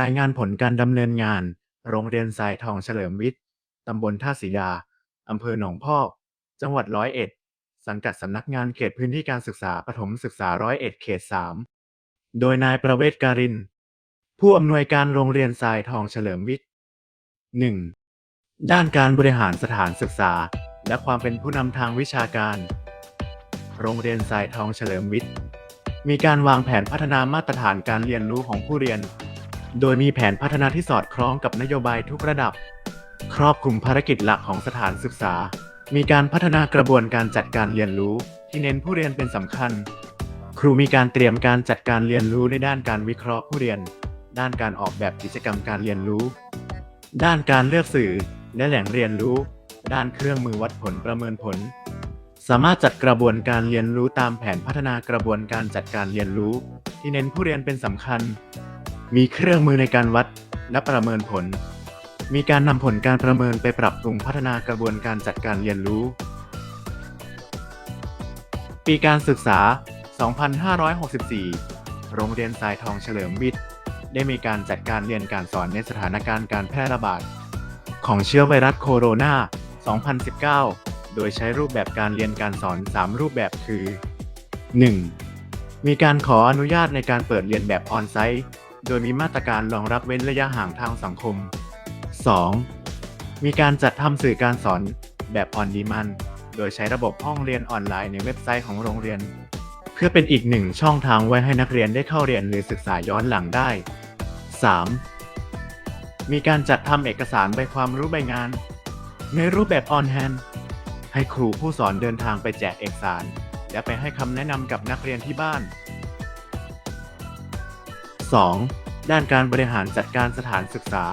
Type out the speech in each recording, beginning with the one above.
รายงานผลการดำเนินงาน โรงเรียนทรายทองเฉลิมวิทย์ ตำบลท่าสีดา อำเภอหนองพอก จังหวัดร้อยเอ็ด สังกัดสำนักงานเขตพื้นที่การศึกษาประถมศึกษาร้อยเอ็ดเขตสามโดยนายประเวศการิน ผู้อำนวยการโรงเรียนทรายทองเฉลิมวิทย์ 1. ด้านการบริหารสถานศึกษา และความเป็นผู้นำทางวิชาการ โรงเรียนทรายทองเฉลิมวิทย์ มีการวางแผนพัฒนามาตรฐานการเรียนรู้ของผู้เรียน โดยมีแผนพัฒนาที่สอดคล้องกับนโยบายทุกระดับ ครอบคลุมภารกิจหลักของสถานศึกษา มีการพัฒนากระบวนการจัดการเรียนรู้ ที่เน้นผู้เรียนเป็นสำคัญ ครูมีการเตรียมการจัดการเรียนรู้ในด้านการวิเคราะห์ผู้เรียน ด้านการออกแบบกิจกรรมการเรียนรู้ ด้านการเลือกสื่อและแหล่งเรียนรู้ ด้านเครื่องมือวัดผลประเมินผล สามารถจัดกระบวนการเรียนรู้ตามแผนพัฒนากระบวนการจัดการเรียนรู้ ที่เน้นผู้เรียนเป็นสำคัญ มีเครื่องมือในการวัดและประเมินผล มีการนำผลการประเมินไปปรับปรุงพัฒนากระบวนการจัดการเรียนรู้ ปีการศึกษา 2564 โรงเรียนทรายทองเฉลิมวิทย์ ได้มีการจัดการเรียนการสอนในสถานการณ์การแพร่ระบาด ของเชื้อไวรัสโคโรนา 2019 โดยใช้รูปแบบการเรียนการสอน 3 รูปแบบคือ 1. มีการขออนุญาตในการเปิดเรียนแบบออนไซต์ โดยมีมาตรการรองรับเว้นระยะห่างทางสังคม 2. มีการจัดทำสื่อการสอนแบบออนดีมันโดยใช้ระบบห้องเรียนออนไลน์ในเว็บไซต์ของโรงเรียน เพื่อเป็นอีกหนึ่งช่องทางไว้ให้นักเรียนได้เข้าเรียนหรือศึกษาย้อนหลังได้ 3. มีการจัดทำเอกสารใบความรู้ใบงาน ในรูปแบบออนแฮนให้ครูผู้สอนเดินทางไปแจกเอกสาร และไปให้คำแนะนำกับนักเรียนที่บ้าน 2. ด้านการบริหารจัดการสถานศึกษา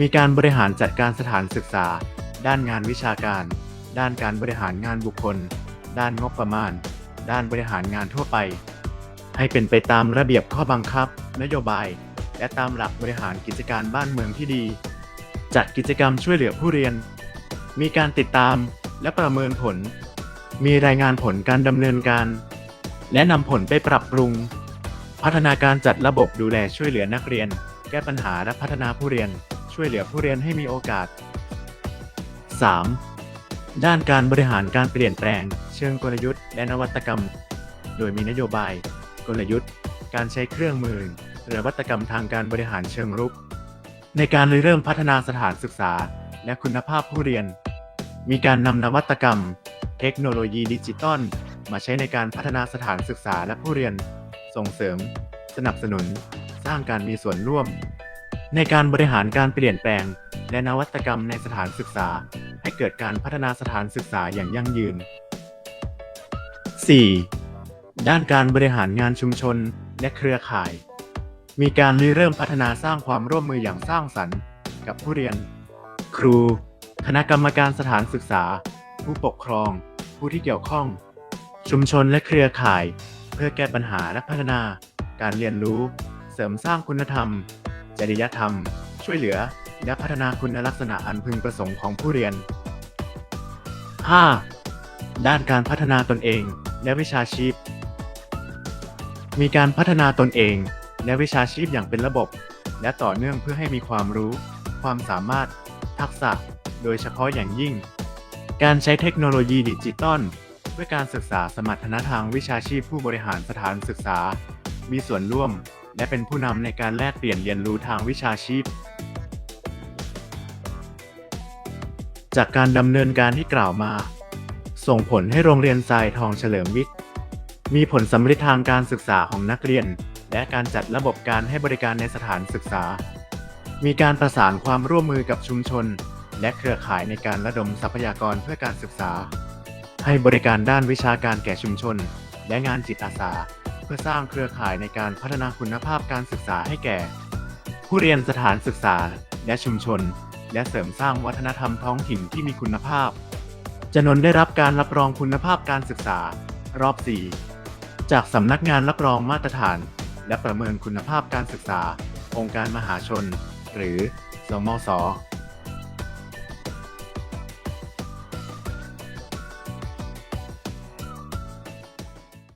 มีการบริหารจัดการสถานศึกษา ด้านงานวิชาการ ด้านการบริหารงานบุคคล ด้านงบประมาณ ด้านบริหารงานทั่วไป ให้เป็นไปตามระเบียบข้อบังคับ นโยบาย และตามหลักบริหารกิจการบ้านเมืองที่ดี จัดกิจกรรมช่วยเหลือผู้เรียน มีการติดตามและประเมินผล มีรายงานผลการดำเนินการ และนำผลไปปรับปรุง พัฒนาการจัดระบบดูแลช่วยเหลือนักเรียน แก้ปัญหาและพัฒนาผู้เรียน ช่วยเหลือผู้เรียนให้มีโอกาส 3. ด้านการบริหารการเปลี่ยนแปลง เชิงกลยุทธ์และนวัตกรรม โดยมีนโยบาย กลยุทธ์ การใช้เครื่องมือหรือนวัตกรรมทางการบริหารเชิงรุก ในการเริ่มพัฒนาสถานศึกษา และคุณภาพผู้เรียน มีการนำนวัตกรรม เทคโนโลยีดิจิตอลมาใช้ในการพัฒนาสถานศึกษาและผู้เรียน ส่งเสริม สนับสนุน สร้างการมีส่วนร่วม ในการบริหารการเปลี่ยนแปลง และนวัตกรรมในสถานศึกษา ให้เกิดการพัฒนาสถานศึกษาอย่างยั่งยืน 4. ด้านการบริหารงานชุมชนและเครือข่าย มีการริเริ่มพัฒนาสร้างความร่วมมืออย่างสร้างสรรค์ กับผู้เรียน ครู คณะกรรมการสถานศึกษา ผู้ปกครอง ผู้ที่เกี่ยวข้อง ชุมชนและเครือข่าย เพื่อแก้ปัญหาและพัฒนา การเรียนรู้ เสริมสร้างคุณธรรม จริยธรรม ช่วยเหลือ และพัฒนาคุณลักษณะอันพึงประสงค์ของผู้เรียน 5. ด้านการพัฒนาตนเองและวิชาชีพ มีการพัฒนาตนเอง และวิชาชีพอย่างเป็นระบบ และต่อเนื่องเพื่อให้มีความรู้ ความสามารถ ทักษะ โดยเฉพาะอย่างยิ่ง การใช้เทคโนโลยีดิจิตอล เพื่อการศึกษาสมรรถนะทางวิชาชีพผู้บริหารสถานศึกษา มีส่วนร่วม และเป็นผู้นำในการแลกเปลี่ยนเรียนรู้ทางวิชาชีพ จากการดำเนินการที่กล่าวมา ส่งผลให้โรงเรียนทรายทองเฉลิมวิทย์ มีผลสำเร็จทางการศึกษาของนักเรียน และการจัดระบบการให้บริการในสถานศึกษา มีการประสานความร่วมมือกับชุมชน และเครือข่ายในการระดมทรัพยากรเพื่อการศึกษา ให้บริการด้านวิชาการแก่ชุมชน และงานจิตอาสา เพื่อสร้างเครือข่ายในการพัฒนาคุณภาพการศึกษาให้แก่ ผู้เรียนสถานศึกษาและชุมชน และเสริมสร้างวัฒนธรรมท้องถิ่นที่มีคุณภาพจนนได้รับการรับรองคุณภาพการศึกษา รอบ 4 จากสำนักงานรับรองมาตรฐาน และประเมินคุณภาพการศึกษา องค์การมหาชน หรือสมศ